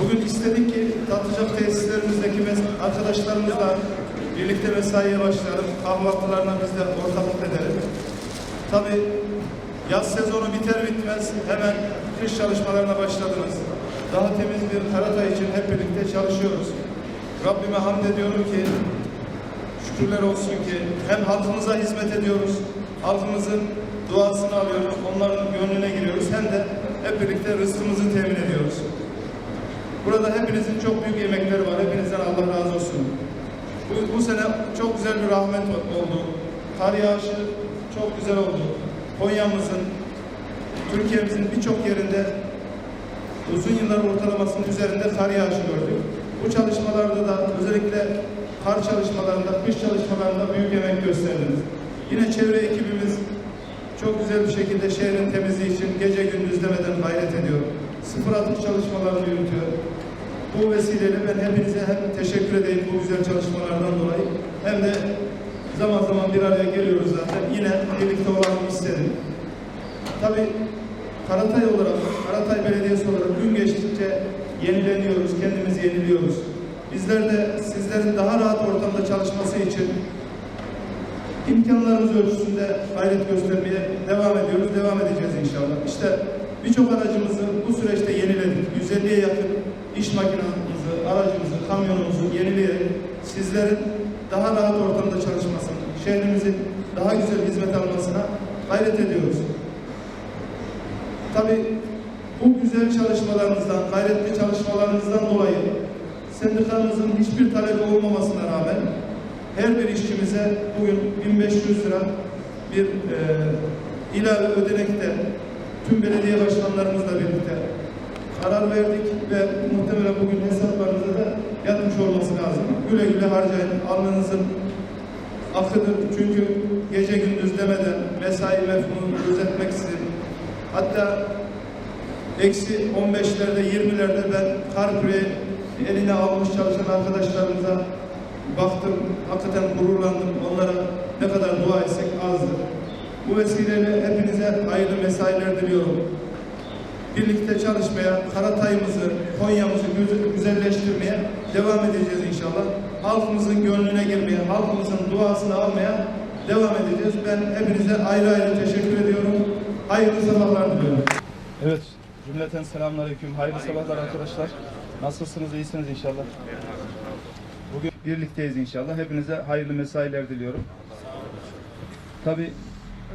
Bugün istedik ki Tatlıcak tesislerimizdeki arkadaşlarımızla birlikte mesaiye başlayalım. Kahvaltılarına biz de ortaklık edelim. Tabi yaz sezonu biter bitmez hemen kış çalışmalarına başladınız. Daha temiz bir Karatay için hep birlikte çalışıyoruz. Rabbime hamd ediyorum ki şükürler olsun ki hem halkımıza hizmet ediyoruz, halkımızın duasını alıyoruz, onların gönlüne giriyoruz hem de hep birlikte rızkımızı temin ediyoruz. Burada hepinizin çok büyük emekleri var. Hepinizden Allah razı olsun. Bu, bu sene çok güzel bir rahmet oldu. Kar yağışı çok güzel oldu. Konya'mızın, Türkiye'mizin birçok yerinde uzun yıllar ortalamasının üzerinde kar yağışı gördük. Bu çalışmalarda da özellikle kar çalışmalarında, kış çalışmalarında büyük emek gösterdiniz. Yine çevre ekibimiz çok güzel bir şekilde şehrin temizliği için gece gündüz demeden gayret ediyor. Sıfır atık çalışmalarını yürütüyor. Bu vesileyle ben hepinize hem teşekkür edeyim bu güzel çalışmalardan dolayı hem de zaman zaman bir araya geliyoruz zaten. Yine birlikte olalım istedim. Tabii Karatay olarak, Karatay Belediyesi olarak gün geçtikçe yenileniyoruz, kendimizi yeniliyoruz. Bizler de sizlerin daha rahat ortamda çalışması için imkanlarımız ölçüsünde gayret göstermeye devam ediyoruz, devam edeceğiz inşallah. İşte birçok aracımızı süreçte yeniledik. 150'ye yakın iş makinamızı, aracımızı, kamyonumuzu yenileyerek sizlerin daha rahat ortamda çalışmasını, şehrimizin daha güzel hizmet almasına gayret ediyoruz. Tabii bu güzel çalışmalarınızdan, gayretli çalışmalarınızdan dolayı sendikamızın hiçbir talebi olmamasına rağmen her bir işçimize bugün 1500 lira bir e, ilave ödenekte tüm belediye başkanlarımızla birlikte karar verdik ve muhtemelen bugün hesaplarınıza da yatmış olması lazım. Güle güle harcayın. Alnınızın akıdır. Çünkü gece gündüz demeden mesai mefhumunu gözetmeksizin hatta eksi 15'lerde 20'lerde ben kar küreği eline almış çalışan arkadaşlarımıza baktım, hakikaten gururlandım. Onlara ne kadar dua etsek azdır. Bu vesileyle hepinize hayırlı mesailer diliyorum. Birlikte çalışmaya, Karatay'ımızı, Konya'mızı güze- güzelleştirmeye devam edeceğiz inşallah. Halkımızın gönlüne girmeye, halkımızın duasını almaya devam edeceğiz. Ben hepinize ayrı ayrı teşekkür ediyorum. Hayırlı sabahlar diliyorum. Evet, cümleten selamünaleyküm. Hayırlı sabahlar arkadaşlar. Nasılsınız, iyisiniz inşallah. Bugün birlikteyiz inşallah. Hepinize hayırlı mesailer diliyorum. Tabi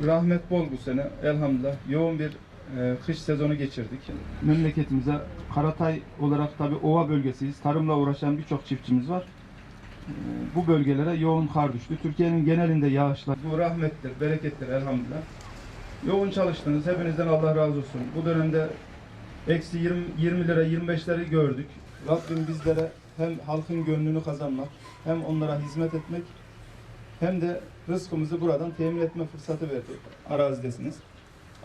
rahmet bol bu sene elhamdülillah. Yoğun bir e, kış sezonu geçirdik. Memleketimize Karatay olarak tabi ova bölgesiyiz. Tarımla uğraşan birçok çiftçimiz var. E, bu bölgelere yoğun kar düştü. Türkiye'nin genelinde yağışlar. Bu rahmettir, berekettir elhamdülillah. Yoğun çalıştınız. Hepinizden Allah razı olsun. Bu dönemde eksi 20, 20 lira 25'leri gördük. Rabbim bizlere hem halkın gönlünü kazanmak hem onlara hizmet etmek hem de rızkımızı buradan temin etme fırsatı verdi. Arazidesiniz.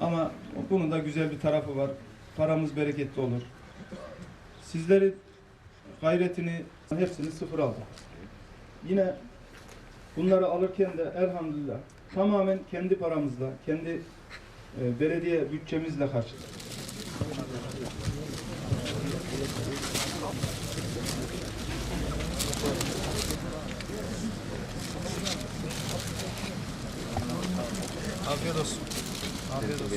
Ama bunun da güzel bir tarafı var. Paramız bereketli olur. Sizleri gayretini hepsini sıfır aldık. Yine bunları alırken de elhamdülillah tamamen kendi paramızla, kendi e, belediye bütçemizle karşıladık. Afiyet olsun.